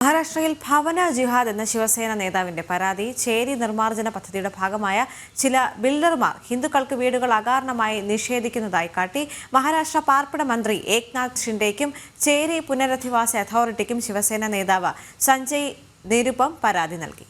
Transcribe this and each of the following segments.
മഹാരാഷ്ട്രയിൽ ഭവന ജിഹാദ് എന്ന ശിവസേന നേതാവിന്റെ പരാതി ചേരി നിർമ്മാർജന പദ്ധതിയുടെ ഭാഗമായ ചില ബിൽഡർമാർ ഹിന്ദുക്കൾക്ക് വീടുകൾ അകാരണമായി നിഷേധിക്കുന്നതായി കാട്ടി. മഹാരാഷ്ട്ര പാർപ്പിട മന്ത്രി ഏക്നാഥ് ഷിൻഡേക്കും ചേരി പുനരധിവാസ അതോറിറ്റിക്കും ശിവസേന നേതാവ് സഞ്ജയ് നിരുപം പരാതി നൽകി.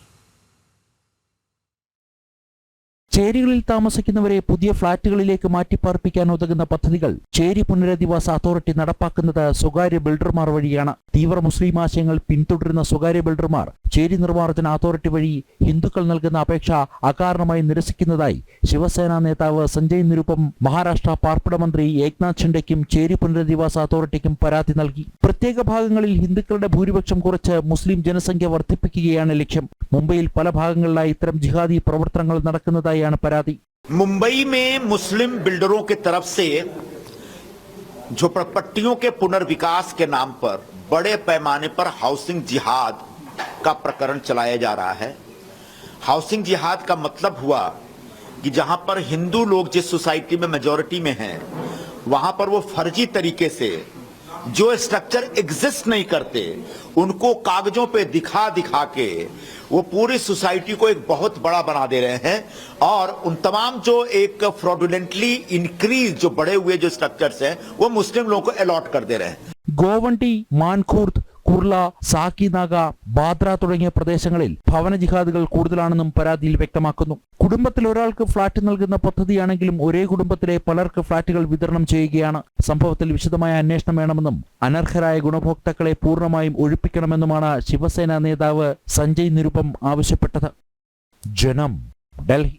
ചേരികളിൽ താമസിക്കുന്നവരെ പുതിയ ഫ്ളാറ്റുകളിലേക്ക് മാറ്റിപ്പാർപ്പിക്കാൻ ഉതകുന്ന പദ്ധതികൾ ചേരി പുനരധിവാസ അതോറിറ്റി നടപ്പാക്കുന്നത് സ്വകാര്യ ബിൽഡർമാർ വഴിയാണ്. തീവ്ര മുസ്ലിം ആശയങ്ങൾ പിന്തുടരുന്ന സ്വകാര്യ ബിൽഡർമാർ ചേരി നിർമ്മാർജ്ജന അതോറിറ്റി വഴി ഹിന്ദുക്കൾ നൽകുന്ന അപേക്ഷ അകാരണമായി നിരസിക്കുന്നതായി ശിവസേന നേതാവ് സഞ്ജയ് നിരുപം മഹാരാഷ്ട്ര പാർപ്പിട മന്ത്രി ഏക്നാഥ് ഷിൻഡെക്കും ചേരി പുനരധിവാസ അതോറിറ്റിക്കും പരാതി നൽകി പ്രത്യേക ഭാഗങ്ങളിൽ ഹിന്ദുക്കളുടെ ഭൂരിപക്ഷം കുറച്ച് മുസ്ലിം ജനസംഖ്യ വർദ്ധിപ്പിക്കുകയാണ് ലക്ഷ്യം മുംബൈയിൽ പല ഭാഗങ്ങളിലായി ഇത്തരം ജിഹാദി പ്രവർത്തനങ്ങൾ നടക്കുന്നതായാണ് പരാതി मुंबई में मुस्लिम बिल्डरों की तरफ से झोपड़पट्टियों के पुनर्विकास के नाम पर बड़े पैमाने पर हाउसिंग जिहाद का प्रकरण चलाया जा रहा है। हाउसिंग जिहाद का मतलब हुआ कि जहाँ पर हिंदू लोग जिस सोसाइटी में मेजोरिटी में हैं, वहाँ पर वो फर्जी तरीके से जो स्ट्रक्चर एग्जिस्ट नहीं करते, उनको कागजों पे दिखा दिखा के वो पूरी सोसाइटी को एक बहुत बड़ा बना दे रहे हैं और उन तमाम जो एक फ्रॉडुलेंटली इंक्रीज जो बड़े हुए जो स्ट्रक्चर्स हैं, वो मुस्लिम लोगों को अलॉट कर दे रहे हैं। गोवंटी, मानखुर्द, कुरला, साकीनागा ബാദ്ര തുടങ്ങിയ പ്രദേശങ്ങളിൽ ഭവന ജിഹാദുകൾ കൂടുതലാണെന്നും പരാതിയിൽ വ്യക്തമാക്കുന്നു. കുടുംബത്തിൽ ഒരാൾക്ക് ഫ്ളാറ്റ് നൽകുന്ന പദ്ധതിയാണെങ്കിലും ഒരേ കുടുംബത്തിലെ പലർക്ക് ഫ്ളാറ്റുകൾ വിതരണം ചെയ്യുകയാണ്. സംഭവത്തിൽ വിശദമായ അന്വേഷണം വേണമെന്നും അനർഹരായ ഗുണഭോക്താക്കളെ പൂർണമായും ഒഴിപ്പിക്കണമെന്നുമാണ് ശിവസേന നേതാവ് സഞ്ജയ് നിരുപം ആവശ്യപ്പെട്ടത്. ജനം ഡൽഹി.